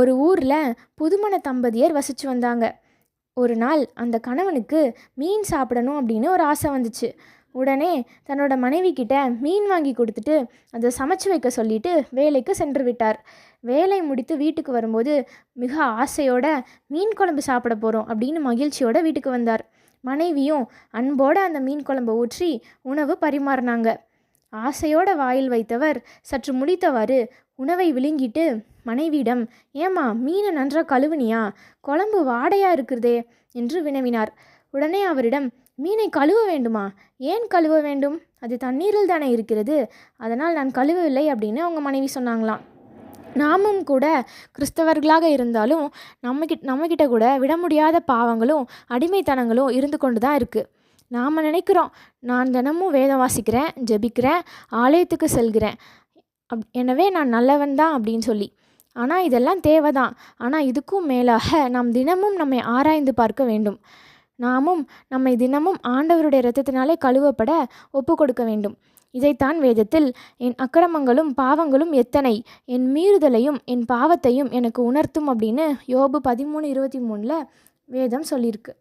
ஒரு ஊரில் புதுமண தம்பதியர் வசித்து வந்தாங்க. ஒரு நாள் அந்த கணவனுக்கு மீன் சாப்பிடணும் அப்படின்னு ஒரு ஆசை வந்துச்சு. உடனே தன்னோட மனைவி கிட்ட மீன் வாங்கி கொடுத்துட்டு அதை சமைச்சு வைக்க சொல்லிட்டு வேலைக்கு சென்று விட்டார். வேலை முடித்து வீட்டுக்கு வரும்போது மிக ஆசையோட மீன் குழம்பு சாப்பிட போகிறோம் அப்படின்னு மகிழ்ச்சியோட வீட்டுக்கு வந்தார். மனைவியும் அன்போட அந்த மீன் குழம்பை ஊற்றி உணவு பரிமாறினாங்க. ஆசையோட வாயில் வைத்தவர் சற்று முடித்தவாறு உணவை விழுங்கிட்டு மனைவியிடம் ஏம்மா மீனை நன்றா கழுவுனியா? குழம்பு வாடையாக இருக்கிறதே? என்று வினவினார். உடனே அவரிடம் மீனை கழுவ வேண்டுமா? ஏன் கழுவ வேண்டும்? அது தண்ணீரில் தானே இருக்கிறது. அதனால் நான் கழுவவில்லை அப்படின்னு அவங்க மனைவி சொன்னாங்களாம். நாமும் கூட கிறிஸ்தவர்களாக இருந்தாலும் நம்மகிட்ட நம்மக்கிட்ட கூட விட முடியாத பாவங்களும் அடிமைத்தனங்களும் இருந்து கொண்டு தான் இருக்குது நாம் நினைக்கிறோம் நான் தினமும் வேதம் வாசிக்கிறேன் ஜெபிக்கிறேன் ஆலயத்துக்கு செல்கிறேன். அப் எனவே நான் நல்லவன் தான் அப்படின்னு சொல்லி. ஆனால் இதெல்லாம் தேவைதான். ஆனால் இதுக்கும் மேலாக நாம் தினமும் நம்மை ஆராய்ந்து பார்க்க வேண்டும். நாமும் நம்மை தினமும் ஆண்டவருடைய இரத்தத்தினாலே கழுவப்பட ஒப்பு கொடுக்க வேண்டும். இதைத்தான் வேதத்தில் என் அக்கிரமங்களும் பாவங்களும் எத்தனை? என் மீறுதலையும் என் பாவத்தையும் எனக்கு உணர்த்தும் அப்படின்னு யோபு பதிமூணு இருபத்தி மூணில் வேதம் சொல்லியிருக்கு.